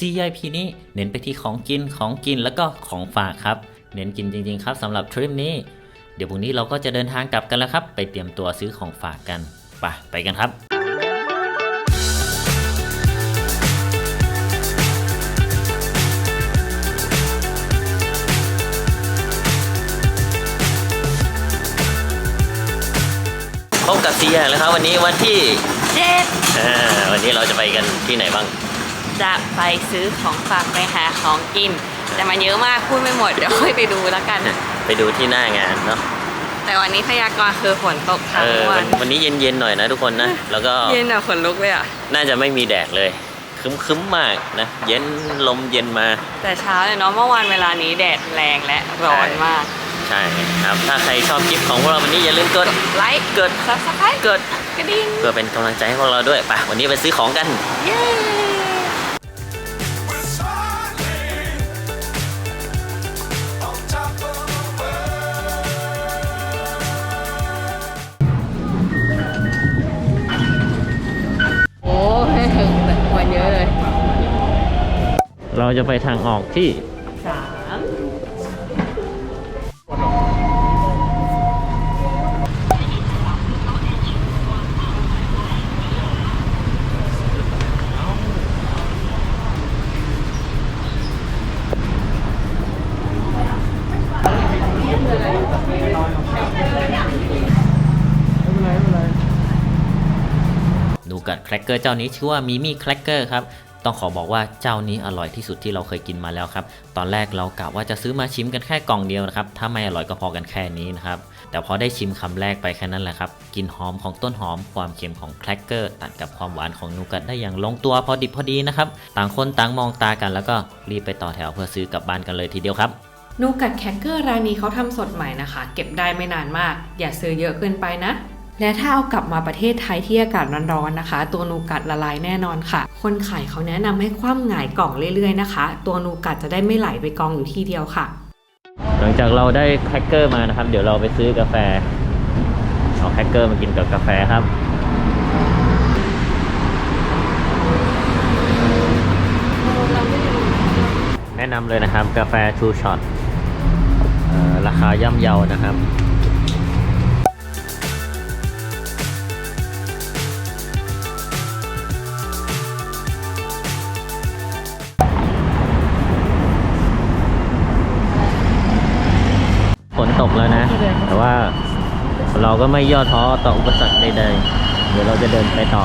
CIP นี้เน้นไปที่ของกินของกินแล้วก็ของฝากครับ เน้นกินจริงๆครับสำหรับทริปนี้ เดี๋ยวพรุ่งนี้เราก็จะเดินทางกลับกันแล้วครับ ไปเตรียมตัวซื้อของฝากกันไปไปกันครับพบกับซีแยกแล้วครับ วันนี้วันที่เจ็ดอ่าวันนี้เราจะไปกันที่ไหนบ้าง จะไปซื้อของฝากไปหาของกิน แต่มันเยอะมากพูดไม่หมดเดี๋ยวค่อยไปดูแล้วกัน ไปดูที่หน้างานเนาะแต่วันนี้พยากรณ์คือฝนตกทั้เองอวัวันนวันนี้เย็นๆหน่อยนะทุกคนนะแล้วก็เย็นอะขนลุกเลยอะน่าจะไม่มีแดดเลยคึ้มๆมากนะเย็นลมเย็นมา แต่เช้าเลยเนาะเมื่อวานเวลานี้แดดแรงและร้อนมากใช่ครับ ถ้าใครชอบคลิปของพวกเราวันนี้อย่าลืมกดไลค์กดซับสไครต์กดกระดิ่งเพื่อเป็นกำลังใจให้พวกเราด้วยไปวันนี้ไปซื้อของกันเย้ เราจะไปทางออกที่สามนูกัดแครกเกอร์เจ้านี้ชื่อว่ามิมี่แครกเกอร์ครับ ต้องขอบอกว่าเจ้านี้อร่อยที่สุดที่เราเคยกินมาแล้วครับ ตอนแรกเรากะว่าจะซื้อมาชิมกันแค่กล่องเดียวนะครับ ถ้าไม่อร่อยก็พอกันแค่นี้นะครับ แต่พอได้ชิมคำแรกไปแค่นั้นแหละครับกลินหอมของต้นหอม ความเค็มของแครกเกอร์ ตัดกับความหวานของนูกัดได้อย่างลงตัวพอดิบพอดีนะครับ ต่างคนต่างมองตากันแล้วก็รีบไปต่อแถวเพื่อซื้อกลับบ้านกันเลยทีเดียวครับนูกัดแคคเกอร์ร้านนี้เขาทำสดใหม่นะคะ เก็บได้ไม่นานมาก อย่าซื้อเยอะเกินไปนะ และถ้าเอากลับมาประเทศไทยที่อากาศร้อนๆนะคะ ตัวนูกัดละลายแน่นอนค่ะ คนขายเขาแนะนำให้คว่ำหงายกล่องเรื่อยๆนะคะ ตัวนูกัดจะได้ไม่ไหลไปกองอยู่ที่เดียวค่ะ หลังจากเราได้แครกเกอร์มานะครับ เดี๋ยวเราไปซื้อกาแฟ เอาแครกเกอร์มากินกับกาแฟครับแนะนำเลยนะครับกาแฟ Two Shot เอ่อราคาย่ำเยานะครับ นตกแล้วนะ แต่ว่าเราก็ไม่ย่อท้อต่ออุปสรรคใดๆ เดี๋ยวเราจะเดินไปต่อ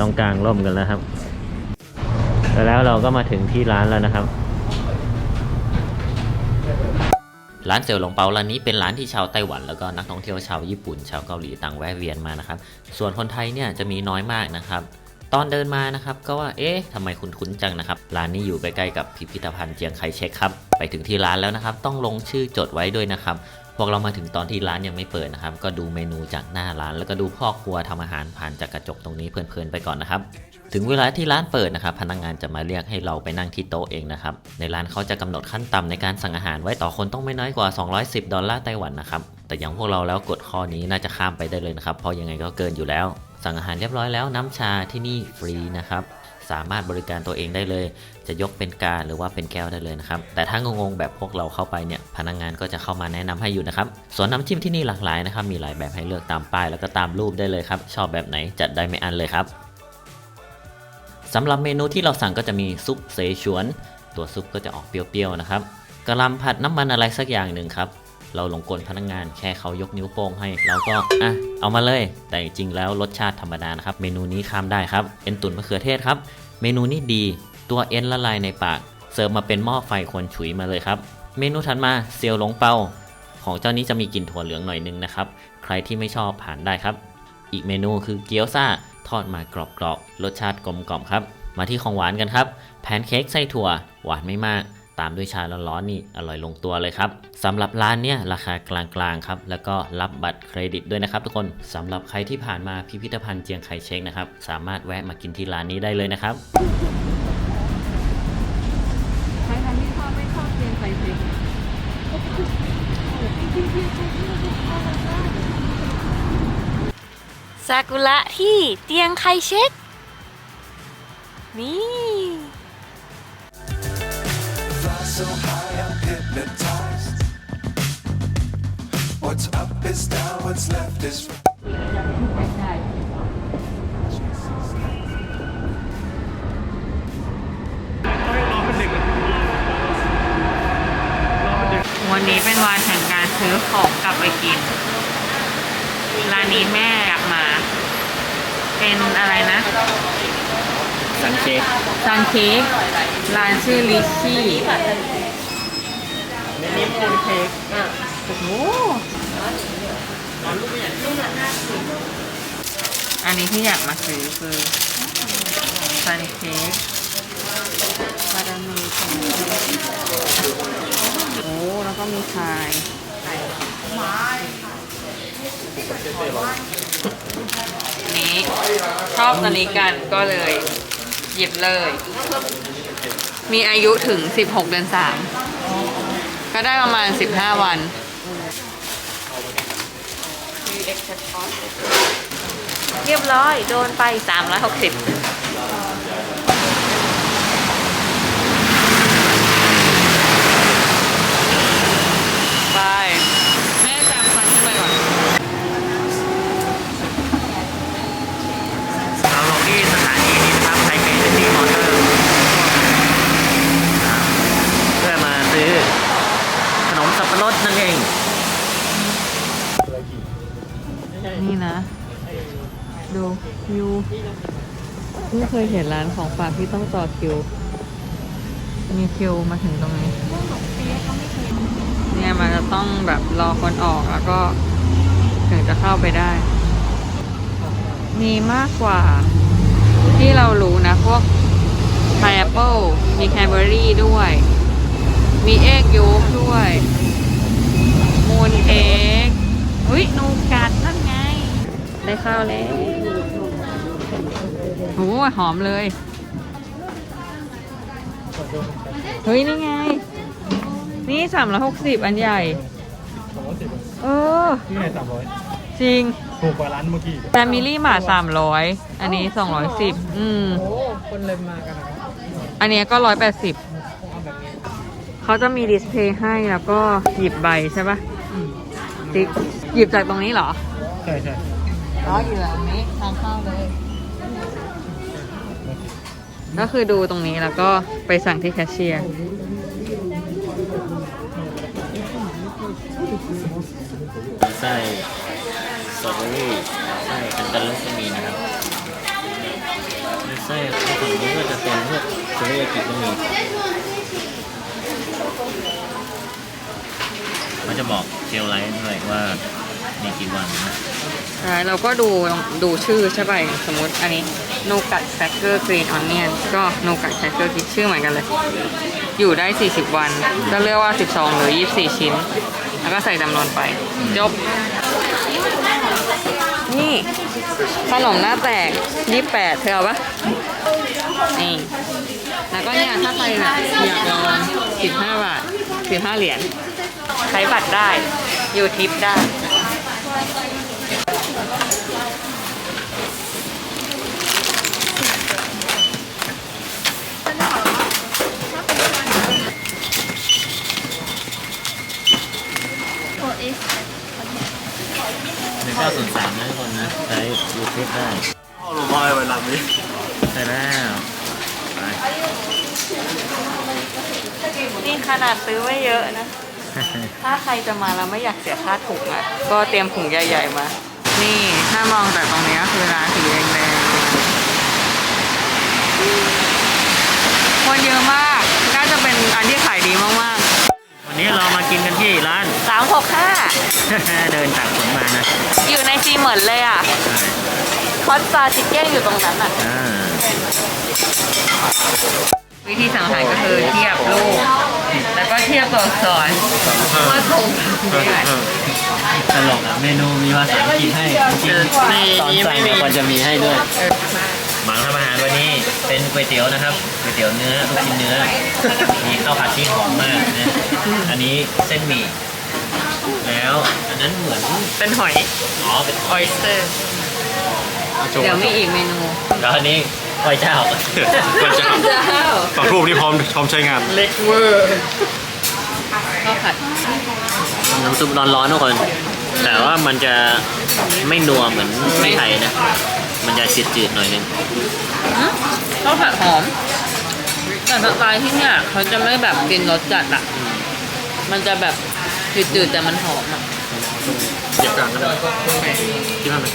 ต้องกลางร่มกันแล้วครับ แล้วเราก็มาถึงที่ร้านแล้วนะครับ ร้านเสี่ยวหลงเปาร้านนี้เป็นร้านที่ชาวไต้หวัน แล้วก็นักท่องเที่ยวชาวญี่ปุ่น ชาวเกาหลีต่างแวะเวียนมานะครับ ส่วนคนไทยเนี่ยจะมีน้อยมากนะครับ ตอนเดินมานะครับก็ว่าเอ๊ะทำไมคุ้นจังนะครับ ร้านนี้อยู่ใกล้ๆกับพิพิธภัณฑ์เจียงไคเชกครับ ไปถึงที่ร้านแล้วนะครับ ต้องลงชื่อจดไว้ด้วยนะครับพวกเรามาถึงตอนที่ร้านยังไม่เปิดนะครับ ก็ดูเมนูจากหน้าร้าน แล้วก็ดูพ่อครัวทำอาหารผ่านจากกระจกตรงนี้เพลินๆไปก่อนนะครับ ถึงเวลาที่ร้านเปิดนะครับ พนักงานจะมาเรียกให้เราไปนั่งที่โต๊ะเองนะครับ ในร้านเขาจะกำหนดขั้นต่ำในการสั่งอาหารไว้ต่อคนต้องไม่น้อยกว่า 210 ดอลลาร์ไต้หวันนะครับ แต่อย่างพวกเราแล้วกดข้อนี้น่าจะข้ามไปได้เลยนะครับ เพราะยังไงก็เกินอยู่แล้ว สั่งอาหารเรียบร้อยแล้วน้ำชาที่นี่ฟรีนะครับสามารถบริการตัวเองได้เลย จะยกเป็นกาหรือว่าเป็นแก้วได้เลยนะครับ แต่ถ้างงๆแบบพวกเราเข้าไปเนี่ย พนักงานก็จะเข้ามาแนะนำให้อยู่นะครับ ส่วนน้ำจิ้มที่นี่หลากหลายนะครับ มีหลายแบบให้เลือกตามป้ายแล้วก็ตามรูปได้เลยครับ ชอบแบบไหนจัดได้ไม่อันเลยครับสำหรับเมนูที่เราสั่งก็จะมีซุปเสฉวน ตัวซุปก็จะออกเปรี้ยวๆนะครับกะหล่ำผัดน้ำมันอะไรสักอย่างหนึ่งครับ เราหลงกลพนักงานแค่เขายกนิ้วโป้งให้ เราก็อะเอามาเลย แต่จริงแล้วรสชาติธรรมดานะครับ เมนูนี้ข้ามได้ครับเอ็นตุนมะเขือเทศครับ เมนูนี้ดีตัวเอ็นละลายในปาก เสิร์ฟมาเป็นหม้อไฟควนฉุยมาเลยครับ เมนูถัดมาเซียวหลงเปาของเจ้านี้จะมีกลิ่นถั่วเหลืองหน่อยนึงนะครับ ใครที่ไม่ชอบผ่านได้ครับ อีกเมนูคือเกี๊ยวซ่าทอดมากรอบๆรสชาติกลมกล่อมครับ มาที่ของหวานกันครับ แพนเค้กไส้ถั่ว หวานไม่มาก ตามด้วยชาร้อนๆนี่อร่อยลงตัวเลยครับสำหรับร้านเนี่ยราคากลางๆครับแล้วก็รับบัตรเครดิตด้วยนะครับทุกคนสำหรับใครที่ผ่านมาพิพิธภัณฑ์เจียงไคเชกนะครับสามารถแวะมากินที่ร้านนี้ได้เลยนะครับใครทำที่ชอบไม่ชอบเรียนไฟฟรีสซากุระที่เตียงไคเช็คนี่ so high, I'm hypnotized. What's up is down, what's left is right. วันนี้เป็นวันแห่งการซื้อของกลับไปกิน ร้านนี้แม่อยากมา เป็นอะไรนะ สังเกตซันเค้กร้านชื่อลิชชี่นี่เป็นเค้กโอ้โหอันนี้ที่อยากมาซื้อคือซันเค้กบาดามีซันเค้กโอ้แล้วก็มีพายนี้ชอบตัวนี้กันก็เลย หยิบเลย มีอายุถึง 16 เดือน 3 ก็ได้ประมาณ 15 วัน เรียบร้อย โดนไป 360 เคยเห็นร้านของฝากที่ต้องต่อคิว มีคิวมาถึงตรงนี้เนี่ยมันจะต้องแบบรอคนออกแล้วก็ถึงจะเข้าไปได้ มีมากกว่าที่เรารู้นะ พวก p ายแอปเปิลมีแคนเบอรี่ด้วย มีเอ็กยูกด้วย มูนเอ็กอุ้ยนูกัดนั่นไง ได้ข้าวแล้ว โอ้ยหอมเลย เฮ้ย นี่ไง นี่สามร้อยหกสิบอันใหญ่เออ ที่ไหนสามร้อยจริงถูกกว่าร้านเมื่อกี้แฟมิลี่มาสามร้อยอันนี้สองร้อยสิบอืม โอ้คนเลยมากันนะอันเนี้ยก็ร้อยแปดสิบเอาแบบนี้เขาจะมีดิสเพย์ให้แล้วก็หยิบใบใช่ปะติ๊กหยิบจากตรงนี้เหรอ ใช่ใช่ อ๋ออยู่ตรงนี้ทางเข้าเลย ก็คือดูตรงนี้แล้วก็ไปสั่งที่แคชเชียร์ไส้สตรอเบอรี่ไส้คันตาลูปก็มีนะครับมีไส้ฝั่งนี้ก็จะเป็นพวกเทริยากิก็มีมันจะบอกเจลไลท์ด้วยว่ามีกี่วันนะใช่เราก็ดูดูชื่อใช่ป่ะอย่างสมมติอันนี้ โนกัดแครกเกอร์กรีนออนเนียนก็โนกัดแครกเกอร์ชื่อเหมือนกันเลย อยู่ได้ 40 วัน ก็เลือกว่า 12 หรือ 24 ชิ้น แล้วก็ใส่จำนวนไป จบ นี่ขนมหน้าแตก 28 เธอเอาปะนี่แล้วก็เนี่ยถ้าใครแบบอยากลอง15 บาท 15 เหรียญใช้บัตรได้อยู่ทิปได้ ซื้อไม่เยอะนะ ถ้าใครจะมาแล้วไม่อยากเสียค่าถุงอะ ก็เตรียมถุงใหญ่ๆมา นี่ถ้ามองจากตรงนี้ก็คือร้านสีแดงๆคนเยอะมากน่าจะเป็นอันที่ขายดีมากวันนี้เรามากินกันที่ร้านๆ365เดินจากฝนมานะอยู่ในซีเหมือนเลยอะใช่คอนซาชิเก้นอยู่ตรงนั้นอะ อ่า วิธีสังหารก็คือเทียบรูป แล้วก็เทียบตัวอักษรว่าตรงกันไหมตลกอะเมนูมีภาษาอังกฤษให้จริงๆไม่ตอนสั่งไม่มีเนี่ยควรจะมีให้ด้วยหมังทำอาหารวันนี้เป็นก๋วยเตี๋ยวนะครับก๋วยเตี๋ยวเนื้อลูกชิ้นเนื้อมีข้าวผัดที่หอมมากนะอันนี้เส้นหมี่แล้วอันนั้นเหมือนเป็นหอยอ๋อเป็นออยสเตอร์อ๋อเดี๋ยวมีอีกเมนูแล้วอันนี้ ไหว้เจ้าก็จะเจ้าฝั่งทูบนี่พร้อมพร้อมใช้งานเล็กเวอร์ข้าวผัดน้ำซุปร้อนๆทุกคน แต่ว่ามันจะไม่นัวเหมือนไม่ไทยนะ มันจะจืดๆหน่อยนึงอืมข้าวผัดหอม แต่สไตล์ที่เนี่ยเขาจะไม่แบบกินรสจัดอะ มันจะแบบจืดๆแต่มันหอมอะ เก็บกลางก็ได้ที่นั่นเลย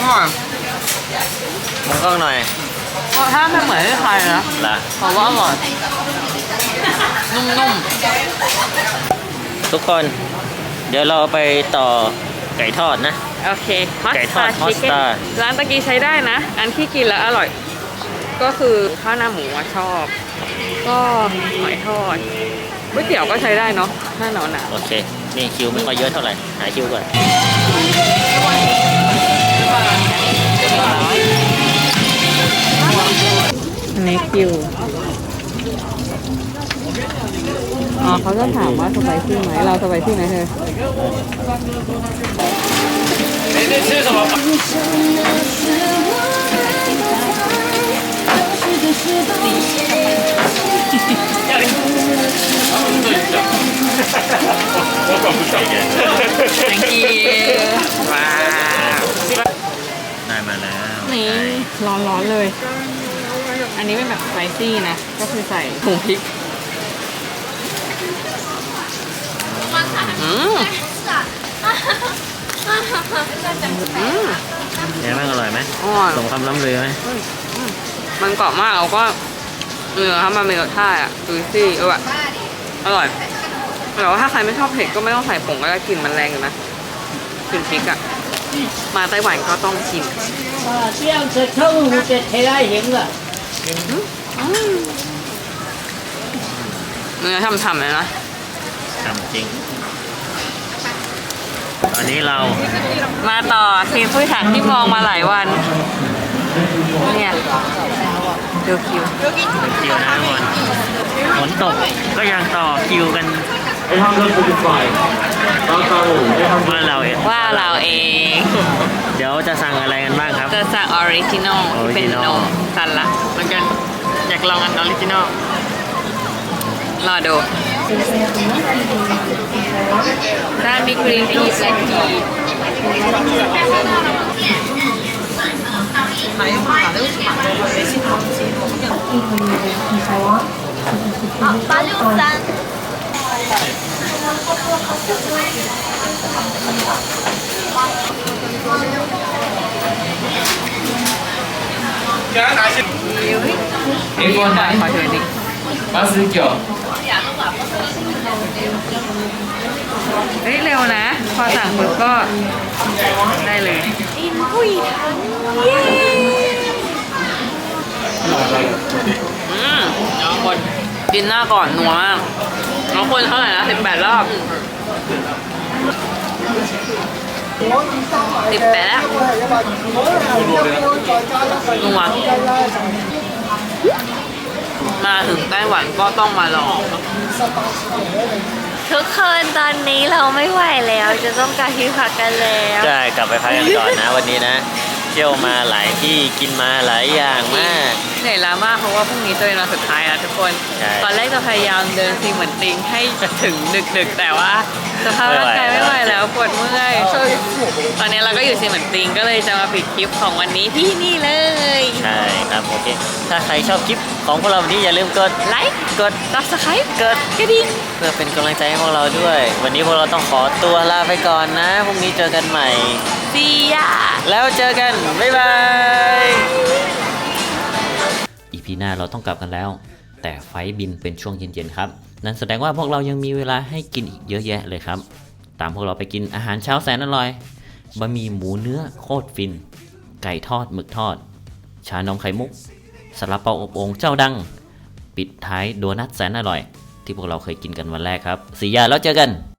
อร่อยมองกล้องหน่อยรสชาติไม่เหมือนที่ไทยนะละเพราะว่าอร่อยนุ่มทุกคน เดี๋ยวเราไปต่อไก่ทอดนะๆโอเคฮอตไก่สทอตาดร์ฮอตชิคสเก้นตาร์ร้านตะกี้ใช้ได้นะ อันที่กินแล้วอร่อย ก็คือข้าวหน้าหมูอะชอบ ก็หอยทอดก๋วยเตี๋ยวก็ใช้ได้เนาะแน่นอนอะโอเค นี่คิวไม่ค่อยเยอะเท่าไหร่ หาคิวก่อน อันนี้คิว อ๋อเขาจะถามว่าสไปซี่ไหม เราสไปซี่ไหมเธอ thank you ว้าวได้มาแล้วนี่ร้อนๆเลย อันนี้เป็นแบบสไปซี่นะ ก็คือใส่ผงพริก อืมอืมยังบ้างอร่อยไหมอร่อย สมคำล้ำลือไหม มันกรอบมากแล้วก็เนื้อถ้ามันมีรสชาติอะดูซี่เอออร่อยแต่ว่าถ้าใครไม่ชอบเผ็ดก็ไม่ต้องใส่ผงก็ได้กลิ่นมันแรงอยู่นะกลิ่นพริกอะมาไต้หวันก็ต้องชิม 啊，这样子臭的太难行了。 เนื้อช่ำๆเลยนะ ทำจริง ตอนนี้เรา มาต่อซีฟู้ดถักที่มองมาหลายวัน เนี่ย ดูคิวคิวนะทุกคนฝนตกก็ยังต่อคิวกันว่าเราเอง ว่าเราเอง เดี๋ยวจะสั่งอะไรกันบ้างครับ จะสั่งออริจินอลที่เป็นน Original มสันละเหมือนกันอยากลองอันออริจินอลรอดูด้านมีกรีนทีแบล็กที 算係啊嘛，嗱你好似買咗佢，你先可以先好人。啊，八六三。要一，你幫我買佢啲。八十九。 เฮ้ยเร็วนะ พอสั่งปุ๊บก็ได้เลยอืมน้องคนกินหน้าก่อนนัวมากน้องคนเท่าไหร่นะสิบแปดรอบสิบแปดแล้วนัวมาถึงไต้หวันก็ต้องมาลอง ทุกคนตอนนี้เราไม่ไหวแล้ว จะต้องการที่พักกันแล้ว ใช่กลับไปพักกันก่อนนะวันนี้นะ เที่ยวมาหลายที่กินมาหลายอย่างมาก เหนื่อยล้ามากเพราะว่าพรุ่งนี้จะเป็นวันสุดท้ายแล้วทุกคน ใช่ ตอนแรกจะพยายามเดินซีเหมือนติงให้ถึงดึกๆ แต่ว่าสภาพร่างกายไม่ไม่ไหไหววแล้วปวดเมื่อยตอนนี้เราก็อยู่ซีเหมือนติงก็เลยจะมาปิดคลิปของวันนี้ที่นี่เลย ใช่ครับโอเค ถ้าใครชอบคลิปของพวกเราวันนี้อย่าลืมกดไลค์กดซับสไครต์กดกระดิ่งเพื่อเป็นกำลังใจให้พวกเราด้วย วันนี้พวกเราต้องขอตัวลาไปก่อนนะพรุ่งนี้เจอกันใหม่ ซียาแล้วเจอกัน บ๊ายบาย อีพีหน้าเราต้องกลับกันแล้ว แต่ไฟล์บินเป็นช่วงเย็นๆครับ นั่นแสดงว่าพวกเรายังมีเวลาให้กินอีกเยอะแยะเลยครับ ตามพวกเราไปกินอาหารเช้าแสนอร่อยบะหมี่หมูเนื้อโคตรฟิน ไก่ทอดหมึกทอด ชานมไข่มุกสลับเปาอบโอ่งเจ้าดัง ปิดท้ายโดนัทแสนอร่อย ที่พวกเราเคยกินกันวันแรกครับสียาแล้วเจอกัน